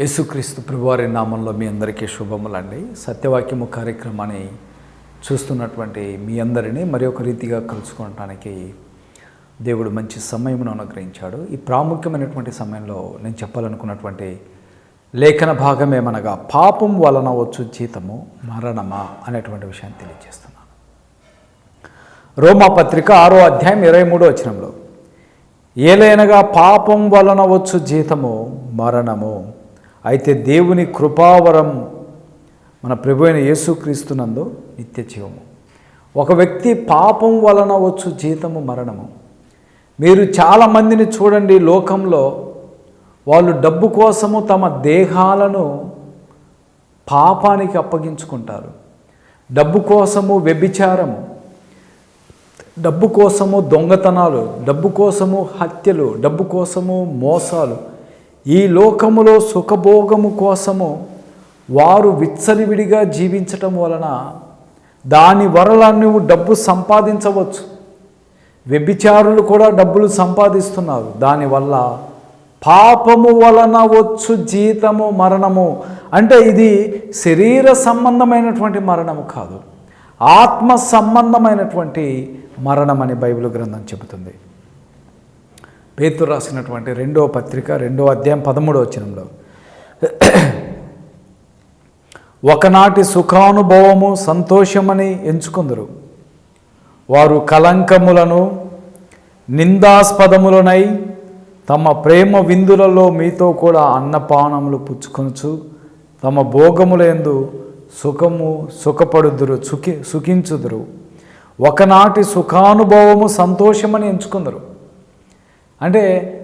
యేసుక్రీస్తు ప్రభువారి నామంలో మీ అందరికీ శుభములండి. సత్యవాక్యము కార్యక్రమాన్ని చూస్తున్నటువంటి మీ అందరినీ మరి ఒక రీతిగా కలుసుకోవటానికి దేవుడు మంచి సమయమును అనుగ్రహించాడు. ఈ ప్రాముఖ్యమైనటువంటి సమయంలో నేను చెప్పాలనుకున్నటువంటి లేఖన భాగం ఏమనగా పాపం వలన వచ్చు జీతము మరణమా అనేటువంటి విషయాన్ని తెలియజేస్తున్నాను. రోమా పత్రిక ఆరో అధ్యాయం ఇరవై మూడో వచనంలో ఏలైనగా పాపం వలన వచ్చు జీతము మరణము అయితే దేవుని కృపావరం మన ప్రభు అయిన యేసుక్రీస్తునందు నిత్య జీవము. ఒక వ్యక్తి పాపం వలన వచ్చు జీతము మరణము. మీరు చాలామందిని చూడండి లోకంలో. వాళ్ళు డబ్బు కోసము తమ దేహాలను పాపానికి అప్పగించుకుంటారు. డబ్బు కోసము వ్యభిచారము డబ్బు కోసము దొంగతనాలు డబ్బు కోసము హత్యలు డబ్బు కోసము మోసాలు ఈ లోకములో సుఖభోగము కోసము వారు విచ్చలివిడిగా జీవించటం వలన దాని వరల నువ్వు డబ్బు సంపాదించవచ్చు. వ్యభిచారులు కూడా డబ్బులు సంపాదిస్తున్నారు. దానివల్ల పాపము వలన వచ్చు జీతము మరణము. అంటే ఇది శరీర సంబంధమైనటువంటి మరణము కాదు. ఆత్మ సంబంధమైనటువంటి మరణం అని బైబిల్ గ్రంథం చెబుతుంది. పేతురు రాసినటువంటి రెండో పత్రిక రెండో అధ్యాయం పదమూడో వచనంలో. ఒకనాటి సుఖానుభవము సంతోషమని ఎంచుకుందరు. వారు కలంకములను నిందాస్పదములనై తమ ప్రేమ విందులలో మీతో కూడా అన్నపానములు పుచ్చుకొనుచు తమ భోగములందు సుఖము సుఖపడుదురు సుఖి సుఖించుదురు. ఒకనాటి సుఖానుభవము సంతోషమని ఎంచుకుందరు. అంటే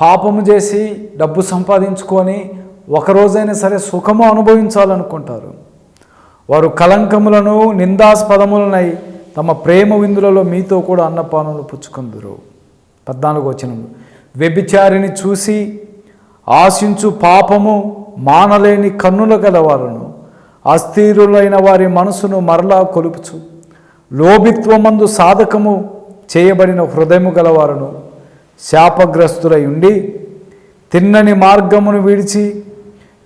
పాపము చేసి డబ్బు సంపాదించుకొని ఒక రోజైనా సరే సుఖము అనుభవించాలనుకుంటారు. వారు కలంకములను నిందాస్పదములనై తమ ప్రేమ విందులలో మీతో కూడా అన్నపానములు పుచ్చుకుందరు. పద్నాలుగు వచనం వ్యభిచారిని చూసి ఆశించు పాపము మానలేని కన్నుల గలవారును. అస్థిరులైన వారి మనసును మరలా కొలుపుచు. లోభిత్వమందు సాధకము చేయబడిన హృదయము గలవారును. శాపగ్రస్తులై ఉండి తిన్నని మార్గమును విడిచి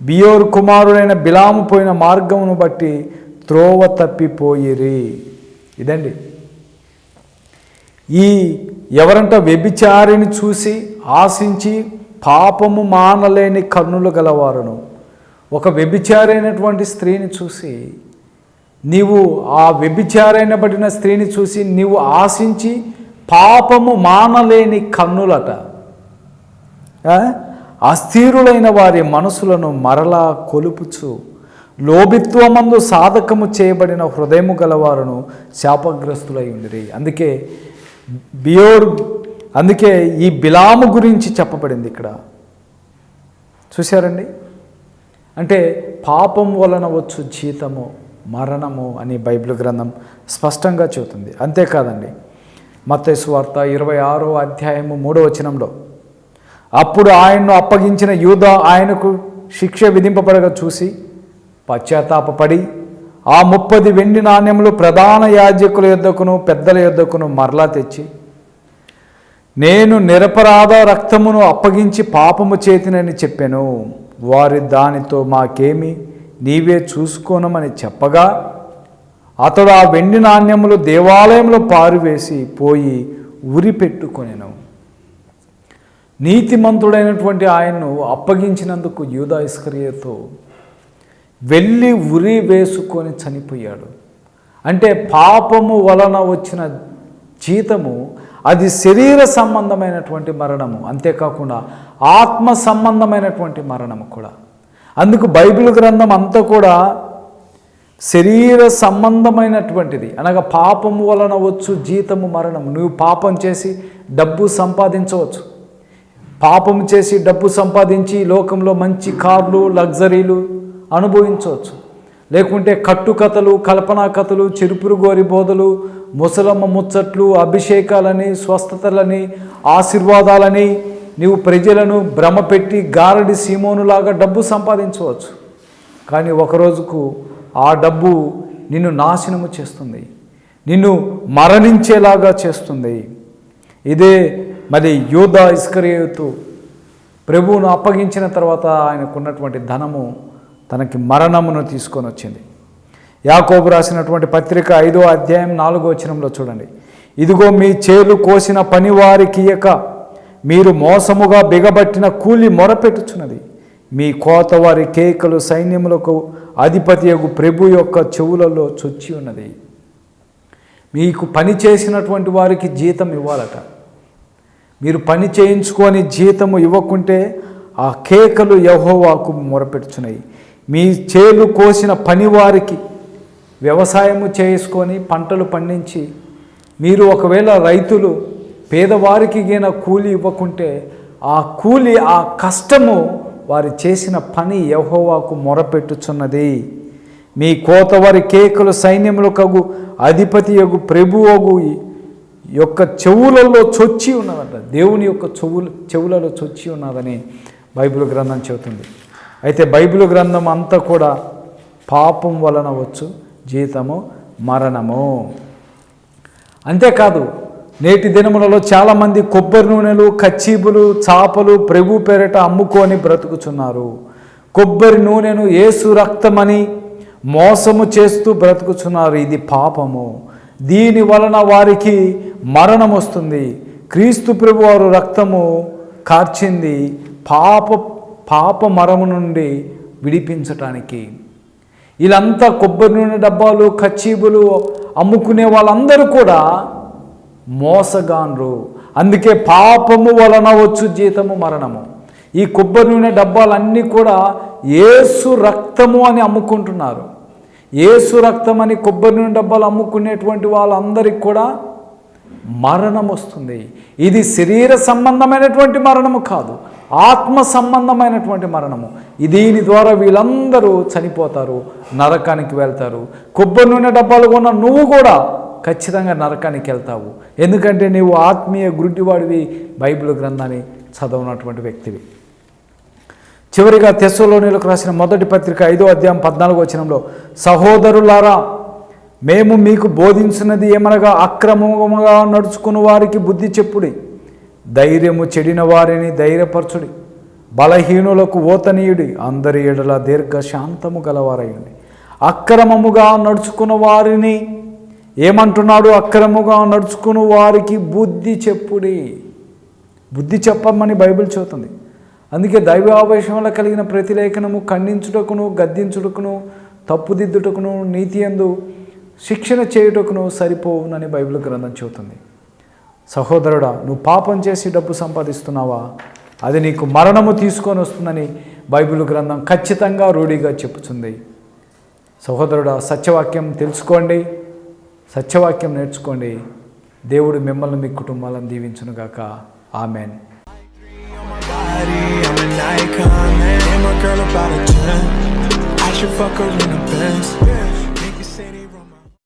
బియోర్ కుమారుడైన బిలాము పోయిన మార్గమును బట్టి త్రోవ తప్పిపోయిరి. ఇదండి. ఈ ఎవరంట వ్యభిచారిని చూసి ఆశించి పాపము మానలేని కన్నులు గలవారును. ఒక వ్యభిచారైనటువంటి స్త్రీని చూసి నీవు ఆ వ్యభిచారైనబడిన స్త్రీని చూసి నీవు ఆశించి పాపము మానలేని కన్నులట. అస్థిరులైన వారి మనసులను మరలా కొలుపుచు లోభిత్వమందు సాధకము చేయబడిన హృదయము గలవారును శాపగ్రస్తులై ఉండిరి. అందుకే బియోర్ అందుకే ఈ బిలాము గురించి చెప్పబడింది ఇక్కడ. చూశారండి? అంటే పాపం వలన వచ్చు జీతము మరణము అని బైబిల్ గ్రంథం స్పష్టంగా చెబుతుంది. అంతేకాదండి. మత్తయి వార్త ఇరవై ఆరో అధ్యాయము మూడో వచనంలో. అప్పుడు ఆయన్ను అప్పగించిన యూద ఆయనకు శిక్ష విధింపబడగా చూసి పశ్చాత్తాపపడి ఆ ముప్పది వెండి నాణ్యములు ప్రధాన యాజకుల యొద్దకును పెద్దల యొద్దకును మరలా తెచ్చి నేను నిరపరాధ రక్తమును అప్పగించి పాపము చేతినని చెప్పాను. వారి దానితో మాకేమి నీవే చూసుకోనమని చెప్పగా అతడు ఆ వెండి నాణ్యములు దేవాలయంలో పారువేసి పోయి ఉరి పెట్టుకొనెను. నీతిమంతుడైనటువంటి ఆయన్ను అప్పగించినందుకు యూదా ఇస్కరియతో వెళ్ళి ఉరి వేసుకొని చనిపోయాడు. అంటే పాపము వలన వచ్చిన జీతము అది శరీర సంబంధమైనటువంటి మరణము అంతేకాకుండా ఆత్మ సంబంధమైనటువంటి మరణము కూడా. అందుకు బైబిల్ గ్రంథం అంతా కూడా శరీర సంబంధమైనటువంటిది. అనగా పాపము వలన వచ్చు జీతము మరణం నువ్వు పాపం చేసి డబ్బు సంపాదించవచ్చు. పాపం చేసి డబ్బు సంపాదించి లోకంలో మంచి కార్లు లగ్జరీలు అనుభవించవచ్చు. లేకుంటే కట్టుకథలు కల్పనా కథలు చెరుపురు గోరి బోధలు ముసలమ్మ ముచ్చట్లు అభిషేకాలని స్వస్థతలని ఆశీర్వాదాలని నీవు ప్రజలను భ్రమపెట్టి గారడి సీమోనులాగా డబ్బు సంపాదించవచ్చు. కానీ ఒక రోజుకు ఆ డబ్బు నిన్ను నాశనము చేస్తుంది. నిన్ను మరణించేలాగా చేస్తుంది. ఇదే మరి యోధ ఇస్కరియోతు ప్రభువును అప్పగించిన తర్వాత ఆయనకున్నటువంటి ధనము తనకి మరణమును తీసుకొని వచ్చింది. యాకోబు రాసినటువంటి పత్రిక ఐదో అధ్యాయం నాలుగో వచనంలో చూడండి. ఇదిగో మీ చేలు కోసిన పనివారికి ఇయ్యక మీరు మోసముగా బిగబట్టిన కూలి మొరపెట్టుచున్నది. మీ కోతవారి కేకలు సైన్యములకు అధిపతి ప్రభు యొక్క చెవులలో చొచ్చి ఉన్నది. మీకు పని చేసినటువంటి వారికి జీతం ఇవ్వాలట. మీరు పని చేయించుకొని జీతము ఇవ్వకుంటే ఆ కేకలు యహోవాకు మొరపెడుచున్నాయి మీ చేలు కోసిన పనివారికి వ్యవసాయము చేసుకొని పంటలు పండించి మీరు ఒకవేళ రైతులు పేదవారికి గిన కూలి ఇవ్వకుంటే ఆ కూలి ఆ కష్టము వారు చేసిన పని యహోవాకు మొరపెట్టుచున్నది. మీ కోతవారి కేకులు సైన్యములు కగు అధిపతి యగు ప్రభువగు యొక్క చెవులలో చొచ్చి ఉన్నదంట. దేవుని యొక్క చెవులు చెవులలో చొచ్చి ఉన్నదని బైబిల్ గ్రంథం చెబుతుంది. అయితే బైబిల్ గ్రంథం అంతా కూడా పాపం వలన వచ్చు జీతము మరణము. అంతేకాదు నేటి దినములలో చాలామంది కొబ్బరి నూనెలు కచ్చీబులు చాపలు ప్రభు పేరట అమ్ముకొని బ్రతుకుచున్నారు. కొబ్బరి నూనెను ఏసు రక్తమని మోసము చేస్తూ బ్రతుకుచున్నారు. ఇది పాపము. దీని వలన వారికి మరణం వస్తుంది. క్రీస్తు ప్రభు వారు రక్తము కార్చింది పాప పాప మరము నుండి విడిపించటానికి. వీళ్ళంతా కొబ్బరి నూనె డబ్బాలు కచ్చీబులు అమ్ముకునే వాళ్ళందరూ కూడా మోసగాన్రు. అందుకే పాపము వలన వచ్చు జీతము మరణము. ఈ కొబ్బరి నూనె డబ్బాలన్నీ కూడా ఏసు రక్తము అని అమ్ముకుంటున్నారు. ఏసు రక్తం అని కొబ్బరి నూనె డబ్బాలు అమ్ముకునేటువంటి వాళ్ళందరికీ కూడా మరణం వస్తుంది. ఇది శరీర సంబంధమైనటువంటి మరణము కాదు ఆత్మ సంబంధమైనటువంటి మరణము. దీని ద్వారా వీళ్ళందరూ చనిపోతారు నరకానికి వెళ్తారు. కొబ్బరి నూనె డబ్బాలు కొన్న నువ్వు కూడా ఖచ్చితంగా నరకానికి వెళ్తావు. ఎందుకంటే నీవు ఆత్మీయ గుడ్డివాడివి బైబిల్ గ్రంథాన్ని చదవనటువంటి వ్యక్తివి. చివరిగా తెస్సలోనిలకు రాసిన మొదటి పత్రిక ఐదో అధ్యాయం పద్నాలుగు వచనంలో సహోదరులారా మేము మీకు బోధించినది ఏమనగా అక్రమముగా నడుచుకున్న వారికి బుద్ధి చెప్పుడి. ధైర్యము చెడిన వారిని ధైర్యపరచుడి. బలహీనులకు ఓతనీయుడి. అందరి ఎడల దీర్ఘ శాంతము గలవారయ్యండి అక్రమముగా నడుచుకున్న వారిని ఏమంటున్నాడు? అక్రముగా నడుచుకుని వారికి బుద్ధి చెప్పుడి. బుద్ధి చెప్పమని బైబిల్ చెబుతుంది. అందుకే దైవావేశంలో కలిగిన ప్రతిలేఖనము ఖండించుటకును గద్దించుటకును తప్పుదిద్దుటకును నీతి ఎందు శిక్షణ చేయుటకును సరిపోవునని బైబిల్ గ్రంథం చెబుతుంది. సహోదరుడా నువ్వు పాపం చేసి డబ్బు సంపాదిస్తున్నావా? అది నీకు మరణము తీసుకొని వస్తుందని బైబిల్ గ్రంథం ఖచ్చితంగా రూఢిగా చెప్పుతుంది సహోదరుడా సత్యవాక్యం తెలుసుకోండి. సత్యవాక్యం నేర్చుకోండి. దేవుడు మిమ్మల్ని మీ కుటుంబాలను దీవించునుగాక గాక. I should fuck her in.